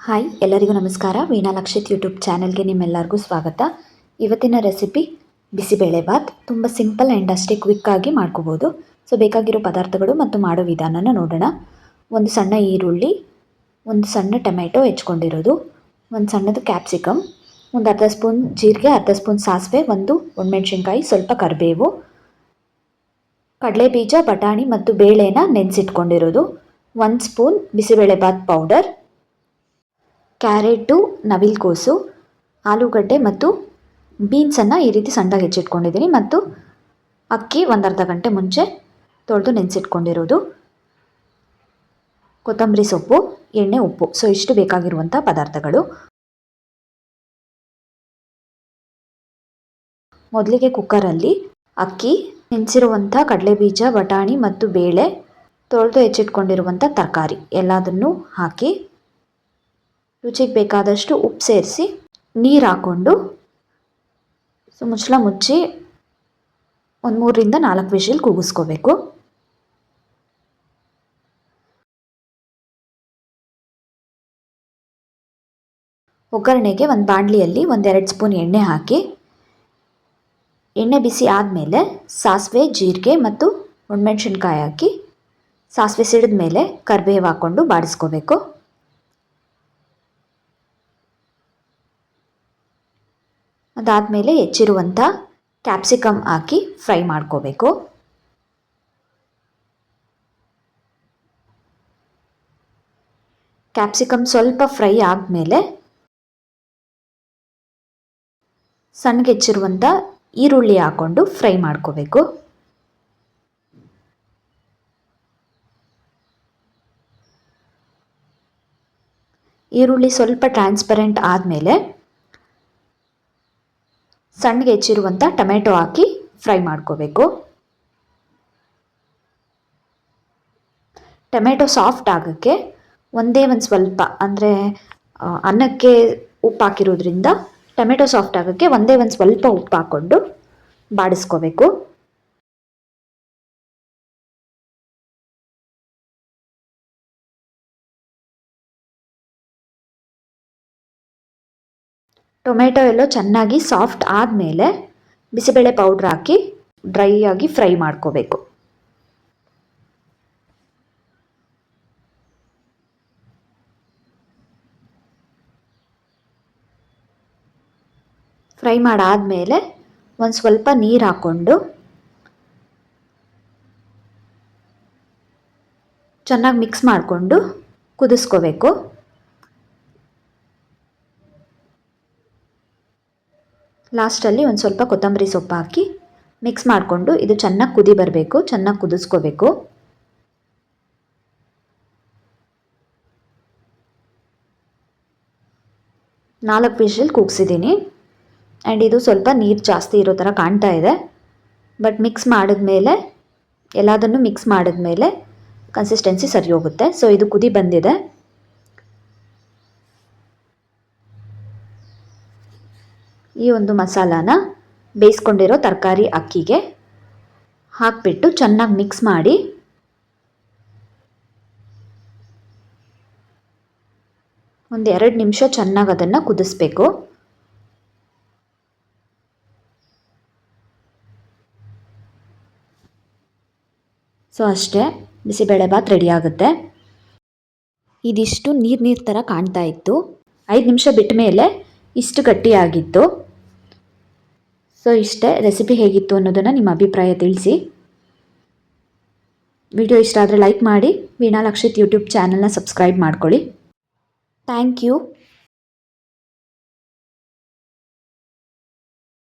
Hi, ಎಲ್ಲರಿಗೂ ನಮಸ್ಕಾರ. Veena Lakshith YouTube ಚಾನಲ್ಗೆ ನಿಮ್ಮೆಲ್ಲರಿಗೂ ಸ್ವಾಗತ. ಇವತ್ತಿನ ರೆಸಿಪಿ ಬಿಸಿಬೇಳೆಭಾತ್ ತುಂಬ ಸಿಂಪಲ್ ಆ್ಯಂಡ್ ಅಷ್ಟೇ ಕ್ವಿಕ್ಕಾಗಿ ಮಾಡ್ಕೋಬೋದು. ಸೊ ಬೇಕಾಗಿರೋ ಪದಾರ್ಥಗಳು ಮತ್ತು ಮಾಡೋ ವಿಧಾನನ ನೋಡೋಣ. ಒಂದು ಸಣ್ಣ ಈರುಳ್ಳಿ, ಒಂದು ಸಣ್ಣ ಟೊಮೆಟೊ ಹೆಚ್ಕೊಂಡಿರೋದು, ಒಂದು ಸಣ್ಣದು ಕ್ಯಾಪ್ಸಿಕಮ್ ಒಂದು ಅರ್ಧ ಸ್ಪೂನ್ ಜೀರಿಗೆ, ಅರ್ಧ ಸ್ಪೂನ್ ಸಾಸಿವೆ, ಒಂದು ಒಣಮೆಣ್ಸಿನ್ಕಾಯಿ, ಸ್ವಲ್ಪ ಕರಿಬೇವು, ಕಡಲೆಬೀಜ, ಬಟಾಣಿ ಮತ್ತು ಬೇಳೆನ ನೆನೆಸಿಟ್ಕೊಂಡಿರೋದು, ಒಂದು ಸ್ಪೂನ್ ಬಿಸಿಬೇಳೆಭಾತ್ ಪೌಡರ್ ಕ್ಯಾರೆಟು ನವಿಲ್ಕೋಸು ಆಲೂಗಡ್ಡೆ ಮತ್ತು ಬೀನ್ಸನ್ನು ಈ ರೀತಿ ಸಣ್ಣದಾಗಿ ಹೆಚ್ಚಿಟ್ಕೊಂಡಿದ್ದೀನಿ ಮತ್ತು ಅಕ್ಕಿ ಒಂದು ಅರ್ಧ ಗಂಟೆ ಮುಂಚೆ ತೊಳೆದು ನೆನೆಸಿಟ್ಕೊಂಡಿರೋದು. ಕೊತ್ತಂಬರಿ ಸೊಪ್ಪು, ಎಣ್ಣೆ, ಉಪ್ಪು. ಸೊ, ಇಷ್ಟು ಬೇಕಾಗಿರುವಂಥ ಪದಾರ್ಥಗಳು. ಮೊದಲಿಗೆ ಕುಕ್ಕರಲ್ಲಿ ಅಕ್ಕಿ, ನೆನೆಸಿರುವಂಥ ಕಡಲೆಬೀಜ, ಬಟಾಣಿ ಮತ್ತು ಬೇಳೆ, ತೊಳೆದು ಹೆಚ್ಚಿಟ್ಕೊಂಡಿರುವಂಥ ತರಕಾರಿ. ಎಲ್ಲದನ್ನು ಹಾಕಿ ರುಚಿಗೆ ಬೇಕಾದಷ್ಟು ಉಪ್ಪು ಸೇರಿಸಿ ನೀರು ಹಾಕ್ಕೊಂಡು ಸೊ ಮುಚ್ಚಳ ಮುಚ್ಚಿ ಒಂದು ಮೂರರಿಂದ ನಾಲ್ಕು ವಿಷಲ್ ಕೂಗಿಸ್ಕೋಬೇಕು. ಒಗ್ಗರಣೆಗೆ ಒಂದು ಬಾಣಲಿಯಲ್ಲಿ ಒಂದೆರಡು ಸ್ಪೂನ್ ಎಣ್ಣೆ ಹಾಕಿ. ಎಣ್ಣೆ ಬಿಸಿ ಆದಮೇಲೆ ಸಾಸಿವೆ, ಜೀರಿಗೆ ಮತ್ತು ಒಣಮೆಣ್ಸಿನ್ಕಾಯಿ ಹಾಕಿ. ಸಾಸಿವೆ ಸಿಡಿದ ಮೇಲೆ ಕರಿಬೇವು ಹಾಕ್ಕೊಂಡು ಬಾಡಿಸ್ಕೋಬೇಕು. ಅದಾದಮೇಲೆ ಹೆಚ್ಚಿರುವಂಥ ಕ್ಯಾಪ್ಸಿಕಮ್ ಹಾಕಿ ಫ್ರೈ ಮಾಡ್ಕೋಬೇಕು. ಕ್ಯಾಪ್ಸಿಕಮ್ ಸ್ವಲ್ಪ ಫ್ರೈ ಆದಮೇಲೆ ಸಣ್ಣಗೆ ಹೆಚ್ಚಿರುವಂಥ ಈರುಳ್ಳಿ ಹಾಕ್ಕೊಂಡು ಫ್ರೈ ಮಾಡ್ಕೋಬೇಕು. ಈರುಳ್ಳಿ ಸ್ವಲ್ಪ ಟ್ರಾನ್ಸ್ಪರೆಂಟ್ ಆದಮೇಲೆ ಸಣ್ಣಗೆ ಹೆಚ್ಚಿರುವಂಥ ಟೊಮೆಟೊ ಹಾಕಿ ಫ್ರೈ ಮಾಡ್ಕೋಬೇಕು. ಟೊಮೆಟೊ ಸಾಫ್ಟ್ ಆಗೋಕ್ಕೆ ಒಂದೇ ಒಂದು ಸ್ವಲ್ಪ ಅಂದರೆ ಅನ್ನಕ್ಕೆ ಉಪ್ಪು ಹಾಕಿರೋದ್ರಿಂದ ಟೊಮೆಟೊ ಸಾಫ್ಟ್ ಆಗೋಕ್ಕೆ ಒಂದೇ ಒಂದು ಸ್ವಲ್ಪ ಉಪ್ಪು ಹಾಕ್ಕೊಂಡು ಬಾಡಿಸ್ಕೋಬೇಕು. ಟೊಮೆಟೊ ಎಲ್ಲ ಚೆನ್ನಾಗಿ ಸಾಫ್ಟ್ ಆದಮೇಲೆ ಬಿಸಿಬೇಳೆ ಪೌಡ್ರ್ ಹಾಕಿ ಡ್ರೈ ಆಗಿ ಫ್ರೈ ಮಾಡ್ಕೋಬೇಕು. ಫ್ರೈ ಮಾಡಾದಮೇಲೆ ಒಂದು ಸ್ವಲ್ಪ ನೀರು ಹಾಕ್ಕೊಂಡು ಚೆನ್ನಾಗಿ ಮಿಕ್ಸ್ ಮಾಡಿಕೊಂಡು ಕುದಿಸ್ಕೋಬೇಕು. ಲಾಸ್ಟಲ್ಲಿ ಒಂದು ಸ್ವಲ್ಪ ಕೊತ್ತಂಬರಿ ಸೊಪ್ಪು ಹಾಕಿ ಮಿಕ್ಸ್ ಮಾಡಿಕೊಂಡು ಇದು ಚೆನ್ನಾಗಿ ಕುದಿ ಬರಬೇಕು, ಚೆನ್ನಾಗಿ ಕುದಿಸ್ಕೋಬೇಕು. ನಾಲ್ಕು ವಿಷಲ್ ಕೂಗ್ಸಿದ್ದೀನಿ. ಆ್ಯಂಡ್ ಇದು ಸ್ವಲ್ಪ ನೀರು ಜಾಸ್ತಿ ಇರೋ ಥರ ಕಾಣ್ತಾ ಇದೆ. ಬಟ್ ಮಿಕ್ಸ್ ಮಾಡಿದ್ಮೇಲೆ, ಎಲ್ಲದನ್ನು ಮಿಕ್ಸ್ ಮಾಡಿದ್ಮೇಲೆ ಕನ್ಸಿಸ್ಟೆನ್ಸಿ ಸರಿ ಹೋಗುತ್ತೆ. ಸೊ ಇದು ಕುದಿ ಬಂದಿದೆ. ಈ ಒಂದು ಮಸಾಲಾನ ಬೇಯಿಸ್ಕೊಂಡಿರೋ ತರಕಾರಿ ಅಕ್ಕಿಗೆ ಹಾಕಿಬಿಟ್ಟು ಚೆನ್ನಾಗಿ ಮಿಕ್ಸ್ ಮಾಡಿ. ಒಂದು ಎರಡು ನಿಮಿಷ ಚೆನ್ನಾಗಿ ಅದನ್ನು ಕುದಿಸ್ಬೇಕು. ಸೊ ಅಷ್ಟೇ ಬಿಸಿಬೇಳೆಭಾತ್ ರೆಡಿ ಆಗುತ್ತೆ. ಇದಿಷ್ಟು ನೀರು ನೀರು ಥರ ಕಾಣ್ತಾ ಇತ್ತು. ಐದು ನಿಮಿಷ ಬಿಟ್ಟ ಮೇಲೆ ಇಷ್ಟು ಗಟ್ಟಿಯಾಗಿತ್ತು. ಸೊ ಇಷ್ಟೇ ರೆಸಿಪಿ ಹೇಗಿತ್ತು ಅನ್ನೋದನ್ನು ನಿಮ್ಮ ಅಭಿಪ್ರಾಯ ತಿಳಿಸಿ. ವಿಡಿಯೋ ಇಷ್ಟ ಆದರೆ ಲೈಕ್ ಮಾಡಿ. ವೀಣಾ ಲಕ್ಷಿತ್ ಯೂಟ್ಯೂಬ್ ಚಾನಲ್ನ ಸಬ್ಸ್ಕ್ರೈಬ್ ಮಾಡ್ಕೊಳ್ಳಿ. Thank you